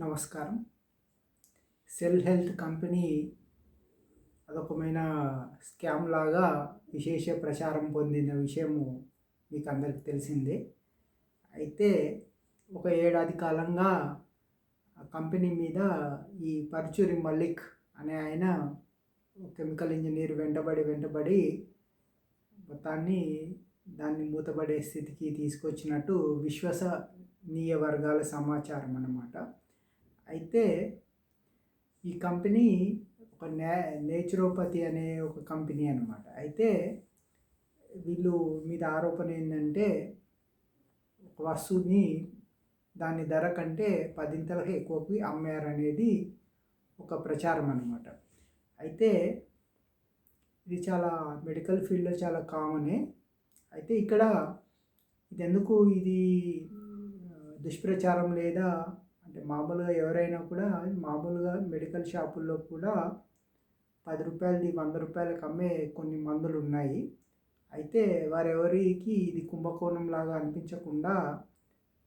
నమస్కారం. Cell health company అదొకమైన scam లాగా విశేష ప్రచారం పొందిన విషయము మీకు అందరికి తెలిసిందే. అయితే ఒక ఏడాది కాలంగా ఆ కంపెనీ మీద ఈ పర్చూరి మల్లిక్ అనే ఆయన కెమికల్ ఇంజనీర్ వెంటబడి వెంటబడి మొత్తాన్ని దాన్ని మూతపడే స్థితికి తీసుకొచ్చినట్టు విశ్వసనీయ వర్గాల సమాచారం అన్నమాట. అయితే ఈ కంపెనీ ఒక నే నేచురోపతి అనే ఒక కంపెనీ అనమాట అయితే వీళ్ళు మీద ఆరోపణ ఏంటంటే ఒక వస్తువుని దాని ధర కంటే పదింతలకు ఎక్కువకి అమ్మారనేది ఒక ప్రచారం అనమాట అయితే ఇది చాలా మెడికల్ ఫీల్డ్లో చాలా కామనే. అయితే ఇక్కడ ఇది ఎందుకు ఇది దుష్ప్రచారం లేదా అంటే మామూలుగా ఎవరైనా కూడా మామూలుగా మెడికల్ షాపుల్లో కూడా పది రూపాయలది వంద రూపాయలకు అమ్మే కొన్ని మందులు ఉన్నాయి అయితే వారెవరికి ఇది కుంభకోణం లాగా అనిపించకుండా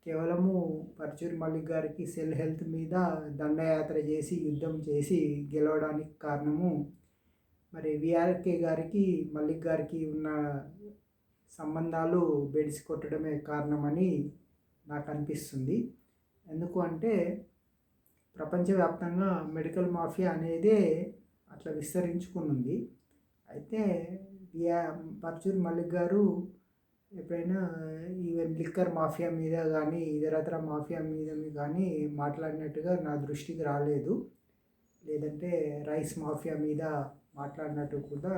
కేవలము పరచూరి మల్లిక్ గారికి సెల్ హెల్త్ మీద దండయాత్ర చేసి యుద్ధం చేసి గెలవడానికి కారణము మరి విఆర్కే గారికి మల్లిక్ గారికి ఉన్న సంబంధాలు బెడిసి కొట్టడమే కారణమని నాకు అనిపిస్తుంది ఎందుకు అంటే ప్రపంచవ్యాప్తంగా మెడికల్ మాఫియా అనేది అట్లా విస్తరించుకునుంది. అయితే పర్చూర్ మల్లిక్ గారు ఎప్పుడైనా ఈవెన్ లిక్కర్ మాఫియా మీద కానీ ఇతరత్ర మాఫియా మీద కానీ మాట్లాడినట్టుగా నా దృష్టికి రాలేదు. లేదంటే రైస్ మాఫియా మీద మాట్లాడినట్టు కూడా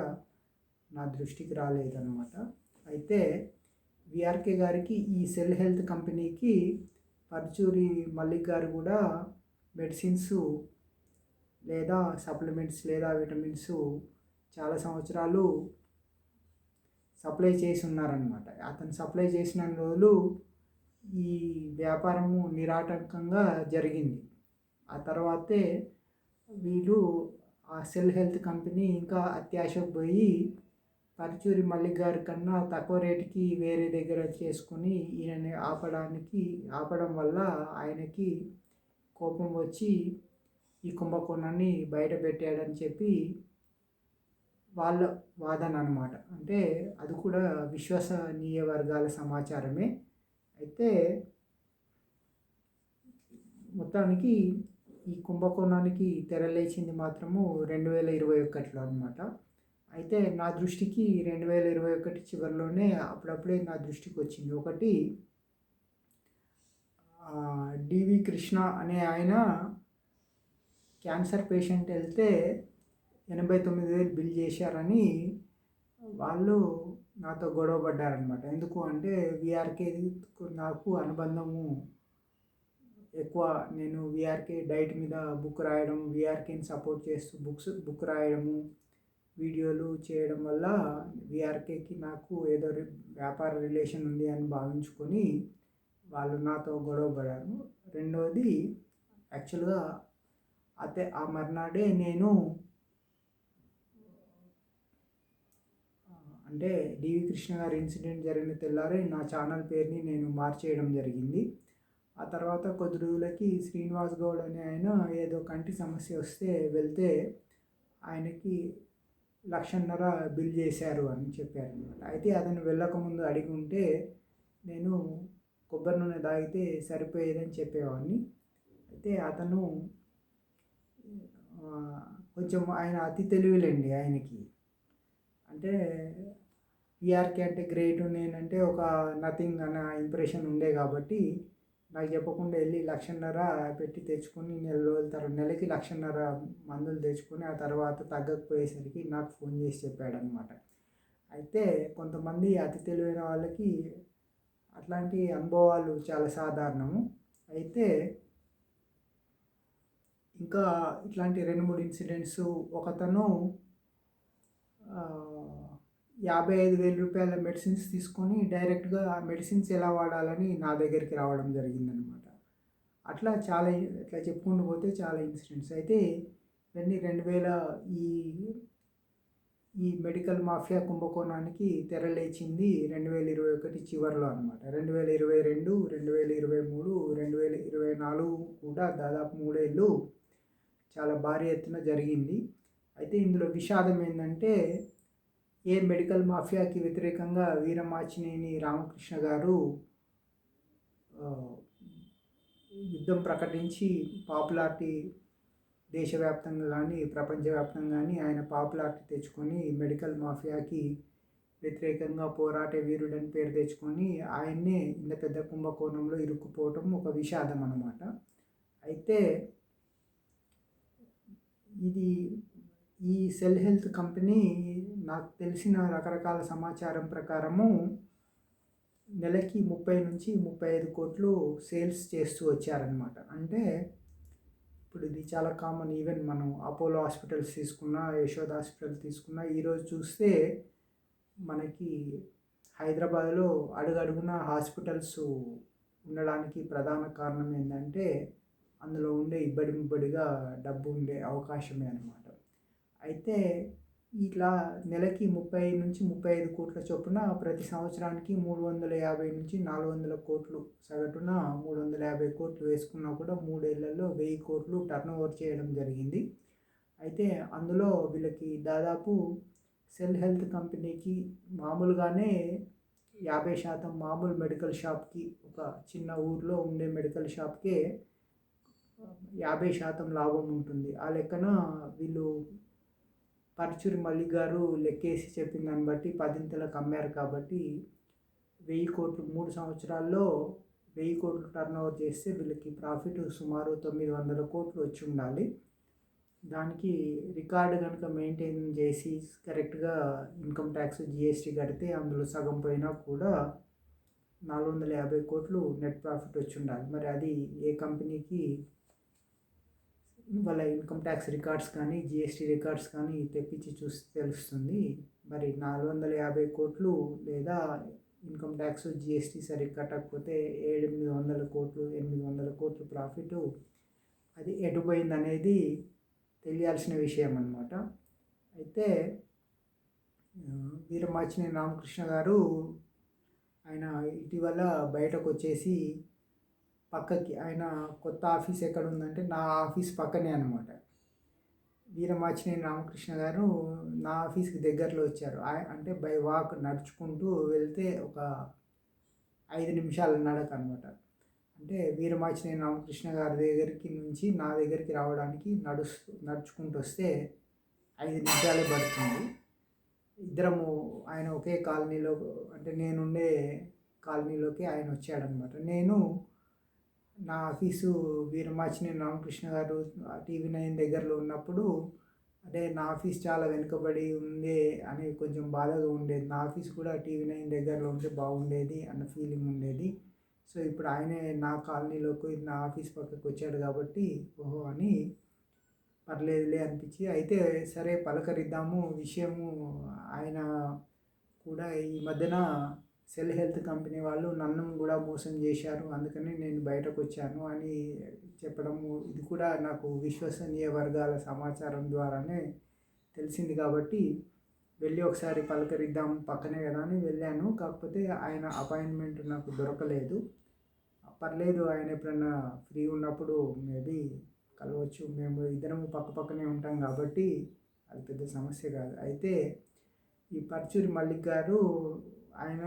నా దృష్టికి రాలేదన్నమాట. అయితే విఆర్కే గారికి ఈ సెల్ హెల్త్ కంపెనీకి పరుచూరి మల్లిక్ గారు కూడా మెడిసిన్స్ లేదా సప్లిమెంట్స్ లేదా విటమిన్స్ చాలా సంవత్సరాలు సప్లై చేసి ఉన్నారనమాట అతను సప్లై చేసిన రోజులు ఈ వ్యాపారము నిరాటంకంగా జరిగింది. ఆ తర్వాతే వీళ్ళు ఆ సెల్ హెల్త్ కంపెనీ ఇంకా అత్యాశకు పోయి పరుచూరి మల్లిక్ గారి కన్నా తక్కువ రేటుకి వేరే దగ్గర చేసుకొని ఈయనని ఆపడానికి ఆపడం వల్ల ఆయనకి కోపం వచ్చి ఈ కుంభకోణాన్ని బయట పెట్టాడని చెప్పి వాళ్ళ వాదన అనమాట అంటే అది కూడా విశ్వసనీయ వర్గాల సమాచారమే. అయితే మొత్తానికి ఈ కుంభకోణానికి తెరలేచింది మాత్రము రెండు వేల ఇరవై ఒకటిలో అనమాట అయితే నా దృష్టికి రెండు వేల ఇరవై ఒకటి చివరిలోనే అప్పుడప్పుడే నా దృష్టికి వచ్చింది. ఒకటి డివి కృష్ణ అనే ఆయన క్యాన్సర్ పేషెంట్ వెళ్తే ఎనభై తొమ్మిది వేలు బిల్ చేశారని వాళ్ళు నాతో గొడవ పడ్డారనమాట ఎందుకు అంటే విఆర్కే నాకు అనుబంధము ఎక్కువ. నేను విఆర్కే డైట్ మీద బుక్ రాయడం విఆర్కేని సపోర్ట్ చేస్తూ బుక్స్ బుక్ రాయడము వీడియోలు చేయడం వల్ల విఆర్కేకి నాకు ఏదో వ్యాపార రిలేషన్ ఉంది అని భావించుకొని వాళ్ళు నాతో గొడవ పడారు రెండవది యాక్చువల్గా అతే ఆ మర్నాడే నేను అంటే డివి కృష్ణ గారి ఇన్సిడెంట్ జరిగిన తెల్లారే నా ఛానల్ పేరుని నేను మార్చేయడం జరిగింది. ఆ తర్వాత కొద్ది రోజులకి శ్రీనివాస్ గౌడ్ అనే ఆయన ఏదో కంటి సమస్య వస్తే వెళ్తే ఆయనకి లక్షన్నర బిల్ చేశారు అని చెప్పారు అనమాట అయితే అతను వెళ్ళకముందు అడిగి ఉంటే నేను కొబ్బరి నూనె తాగితే సరిపోయేదని చెప్పేవాడిని. అయితే అతను కొంచెం ఆయన అతి తెలివిలేండి ఆయనకి. అంటే ఈఆర్కే అంటే గ్రేట్ నేనంటే ఒక నథింగ్ అన్న ఇంప్రెషన్ ఉండే కాబట్టి నాకు చెప్పకుండా వెళ్ళి లక్షన్నర పెట్టి తెచ్చుకొని నెల రోజుల తర్వాత నెలకి లక్షన్నర మందులు తెచ్చుకొని ఆ తర్వాత తగ్గకపోయేసరికి నాకు ఫోన్ చేసి చెప్పాడనమాట అయితే కొంతమంది అతి తెలివైన వాళ్ళకి అట్లాంటి అనుభవాలు చాలా సాధారణము. అయితే ఇంకా ఇట్లాంటి రెండు మూడు ఇన్సిడెంట్స్ ఒకతను యాభై ఐదు వేల రూపాయల మెడిసిన్స్ తీసుకొని డైరెక్ట్గా ఆ మెడిసిన్స్ ఎలా వాడాలని నా దగ్గరికి రావడం జరిగిందనమాట అట్లా చాలా ఇట్లా చెప్పుకుంటూ పోతే చాలా ఇన్సిడెంట్స్. అయితే ఇవన్నీ రెండు వేల ఈ ఈ మెడికల్ మాఫియా కుంభకోణానికి తెరలేచింది రెండు వేల ఇరవై ఒకటి చివరిలో అనమాట రెండు వేల ఇరవై రెండు రెండు వేల ఇరవై మూడు రెండు వేల ఇరవై నాలుగు కూడా దాదాపు మూడేళ్ళు చాలా భారీ ఎత్తున జరిగింది. అయితే ఇందులో విషాదం ఏంటంటే ఏ మెడికల్ మాఫియాకి వ్యతిరేకంగా వీరమాచినేని రామకృష్ణ గారు యుద్ధం ప్రకటించి పాపులారిటీ దేశవ్యాప్తంగా కానీ ప్రపంచవ్యాప్తంగా కానీ ఆయన పాపులారిటీ తెచ్చుకొని మెడికల్ మాఫియాకి వ్యతిరేకంగా పోరాటే వీరుడని పేరు తెచ్చుకొని ఆయన్నే ఇంత పెద్ద కుంభకోణంలో ఇరుక్కుపోవటం ఒక విషాదం అన్నమాట. అయితే ఇది ఈ సెల్ హెల్త్ కంపెనీ నాకు తెలిసిన రకరకాల సమాచారం ప్రకారము నెలకి ముప్పై నుంచి ముప్పై ఐదు కోట్లు సేల్స్ చేస్తూ వచ్చారనమాట అంటే ఇప్పుడు ఇది చాలా కామన్ ఈవెన్ మనం అపోలో హాస్పిటల్స్ తీసుకున్నా యశోద హాస్పిటల్ తీసుకున్నా ఈరోజు చూస్తే మనకి హైదరాబాద్లో అడుగడుగున హాస్పిటల్స్ ఉండడానికి ప్రధాన కారణం ఏంటంటే అందులో ఉండే ఇబ్బడి ముబ్బడిగా డబ్బు ఉండే అవకాశమే అనమాట అయితే ఇట్లా నెలకి ముప్పై నుంచి ముప్పై ఐదు కోట్ల చొప్పున ప్రతి సంవత్సరానికి మూడు వందల యాభై నుంచి నాలుగు వందల కోట్లు సగటున మూడు వందల యాభై కోట్లు వేసుకున్నా కూడా మూడేళ్ళలో వెయ్యి కోట్లు టర్న్ ఓవర్ చేయడం జరిగింది. అయితే అందులో వీళ్ళకి దాదాపు సెల్ హెల్త్ కంపెనీకి మామూలుగానే యాభై శాతం మామూలు మెడికల్ షాప్కి ఒక చిన్న ఊర్లో ఉండే మెడికల్ షాప్కే యాభై శాతం లాభం ఉంటుంది. ఆ లెక్కన వీళ్ళు పరుచూరి మల్లి గారు లెక్కేసి చెప్పిన దాన్ని బట్టి పదింతలకు అమ్మారు కాబట్టి వెయ్యి కోట్లు మూడు సంవత్సరాల్లో వెయ్యి కోట్లు టర్న్ ఓవర్ చేస్తే వీళ్ళకి ప్రాఫిట్ సుమారు తొమ్మిది వందల కోట్లు వచ్చి ఉండాలి. దానికి రికార్డు కనుక మెయింటైన్ చేసి కరెక్ట్గా ఇన్కమ్ ట్యాక్స్ జిఎస్టీ కడితే అందులో సగం పోయినా కూడా నాలుగు వందల యాభై కోట్లు నెట్ ప్రాఫిట్ వచ్చి ఉండాలి. మరి అది ఏ కంపెనీకి వాళ్ళ ఇన్కమ్ ట్యాక్స్ రికార్డ్స్ కానీ జిఎస్టీ రికార్డ్స్ కానీ తెప్పించి చూసి తెలుస్తుంది. మరి నాలుగు వందల యాభై కోట్లు లేదా ఇన్కమ్ ట్యాక్స్ జిఎస్టీ సరిగ్గా కట్టకపోతే ఎనిమిది వందల కోట్లు ఎనిమిది వందల కోట్లు ప్రాఫిట్. అది ఎటుపోయింది అనేది తెలియాల్సిన విషయం అనమాట అయితే వీరమాచిని రామకృష్ణ గారు ఆయన ఇటీవల బయటకు వచ్చేసి పక్కకి ఆయన కొత్త ఆఫీస్ ఎక్కడ ఉందంటే నా ఆఫీస్ పక్కనే అనమాట వీరమాచినేని రామకృష్ణ గారు నా ఆఫీస్కి దగ్గరలో వచ్చారు. అంటే బై వాక్ నడుచుకుంటూ వెళ్తే ఒక ఐదు నిమిషాల నడక అనమాట అంటే వీరమాచినేని రామకృష్ణ గారి దగ్గరికి నుంచి నా దగ్గరికి రావడానికి నడుస్తూ నడుచుకుంటూ వస్తే ఐదు నిమిషాలే పడుతుంది. ఇద్దరము ఆయన ఒకే కాలనీలో అంటే నేనుండే కాలనీలోకి ఆయన వచ్చాడనమాట నేను నా ఆఫీసు వీరమాచిని రామకృష్ణ గారు టీవీ నైన్ దగ్గరలో ఉన్నప్పుడు అంటే నా ఆఫీస్ చాలా వెనుకబడి ఉంది అని కొంచెం బాధగా ఉండేది. నా ఆఫీస్ కూడా టీవీ నైన్ దగ్గరలో ఉంటే బాగుండేది అన్న ఫీలింగ్ ఉండేది. సో ఇప్పుడు ఆయనే నా కాలనీలోకి నా ఆఫీస్ పక్కకు వచ్చాడు కాబట్టి ఓహో అని పర్లేదులే అనిపించి అయితే సరే పలకరిద్దాము విషయము ఆయన కూడా ఈ మధ్యన సెల్ హెల్త్ కంపెనీ వాళ్ళు నన్ను కూడా మోసం చేశారు. అందుకని నేను బయటకు వచ్చాను అని చెప్పడము ఇది కూడా నాకు విశ్వసనీయ వర్గాల సమాచారం ద్వారానే తెలిసింది కాబట్టి వెళ్ళి ఒకసారి పలకరిద్దాం పక్కనే కదా అని వెళ్ళాను. కాకపోతే ఆయన అపాయింట్మెంట్ నాకు దొరకలేదు. పర్లేదు ఆయన ఎప్పుడన్నా ఫ్రీ ఉన్నప్పుడు మేబీ కలవచ్చు. మేము ఇద్దరము పక్క పక్కనే ఉంటాం కాబట్టి అది పెద్ద సమస్య కాదు. అయితే ఈ పర్చూరి మల్లిక్ గారు ఆయన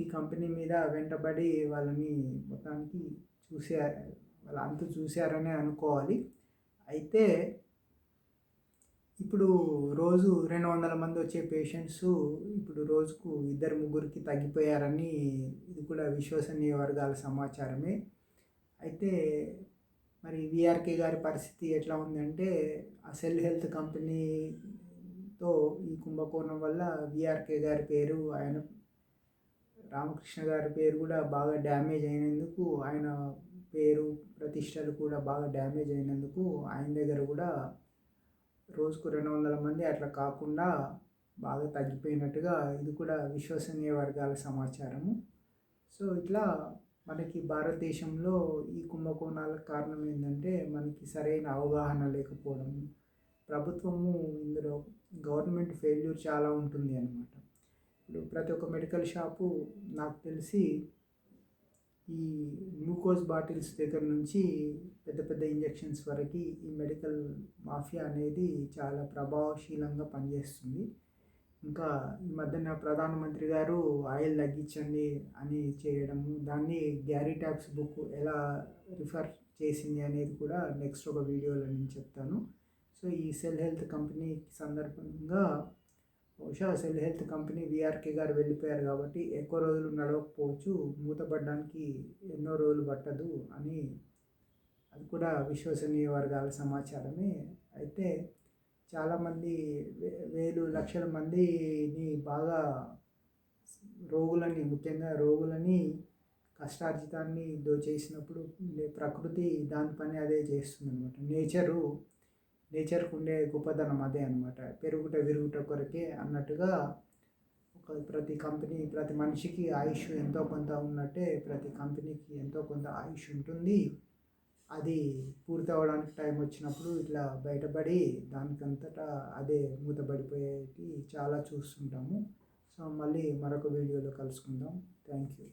ఈ కంపెనీ మీద వెంటబడి వాళ్ళని మొత్తానికి చూసారు వాళ్ళ అంత చూశారనే అనుకోవాలి. అయితే ఇప్పుడు రోజు రెండు వందల మంది వచ్చే పేషెంట్స్ ఇప్పుడు రోజుకు ఇద్దరు ముగ్గురికి తగ్గిపోయారని ఇది కూడా విశ్వసనీయ వర్గాల సమాచారమే. అయితే మరి విఆర్కే గారి పరిస్థితి ఎట్లా ఉందంటే ఆ సెల్ హెల్త్ కంపెనీ కంపెనీతో ఈ కుంభకోణం వల్ల విఆర్కే గారి పేరు ఆయన రామకృష్ణ గారి పేరు కూడా బాగా డ్యామేజ్ అయినందుకు ఆయన పేరు ప్రతిష్టలు కూడా బాగా డ్యామేజ్ అయినందుకు ఆయన దగ్గర కూడా రోజుకు రెండు వందల మంది అట్లా కాకుండా బాగా తగ్గిపోయినట్టుగా ఇది కూడా విశ్వసనీయ వర్గాల సమాచారము. సో ఇట్లా మనకి భారతదేశంలో ఈ కుంభకోణాలకు కారణం ఏంటంటే మనకి సరైన అవగాహన లేకపోవడం ప్రభుత్వము ఇందులో గవర్నమెంట్ ఫెయిల్యూర్ చాలా ఉంటుంది అనమాట ఇప్పుడు ప్రతి ఒక్క మెడికల్ షాపు నాకు తెలిసి ఈ గ్లూకోజ్ బాటిల్స్ దగ్గర నుంచి పెద్ద పెద్ద ఇంజెక్షన్స్ వరకు ఈ మెడికల్ మాఫియా అనేది చాలా ప్రభావశీలంగా పనిచేస్తుంది. ఇంకా ఈ మధ్యన ప్రధానమంత్రి గారు ఆయిల్ తగ్గించండి అని చేయడము దాన్ని గ్యారీ ట్యాబ్స్ బుక్ ఎలా రిఫర్ చేసింది అనేది కూడా నెక్స్ట్ ఒక వీడియోలో నేను చెప్తాను. సో ఈ సెల్ హెల్త్ కంపెనీ సందర్భంగా బహుశా సెల్ హెల్త్ కంపెనీ విఆర్కే గారు వెళ్ళిపోయారు కాబట్టి ఎక్కువ రోజులు నడవకపోవచ్చు మూతపడడానికి ఎన్నో రోజులు పట్టదు అని అది కూడా విశ్వసనీయ వర్గాల సమాచారమే. అయితే చాలామంది వేలు లక్షల మందిని బాగా రోగులని ముఖ్యంగా రోగులని కష్టార్జితాన్ని దోచేసినప్పుడు ప్రకృతి దాని పని అదే చేస్తుంది అనమాట నేచరు నేచర్కు ఉండే గొప్పదనం అదే అనమాట పెరుగుట విరుగుట కొరకే అన్నట్టుగా ఒక ప్రతి కంపెనీ ప్రతి మనిషికి ఆయుష్ ఎంతో కొంత ఉన్నట్టే ప్రతి కంపెనీకి ఎంతో కొంత ఆయుష్ ఉంటుంది. అది పూర్తి అవ్వడానికి టైం వచ్చినప్పుడు ఇట్లా బయటపడి దానికంతటా అదే మూతపడిపోయేటి చాలా చూస్తుంటాము. సో మళ్ళీ మరొక వీడియోలో కలుసుకుందాం. Thank you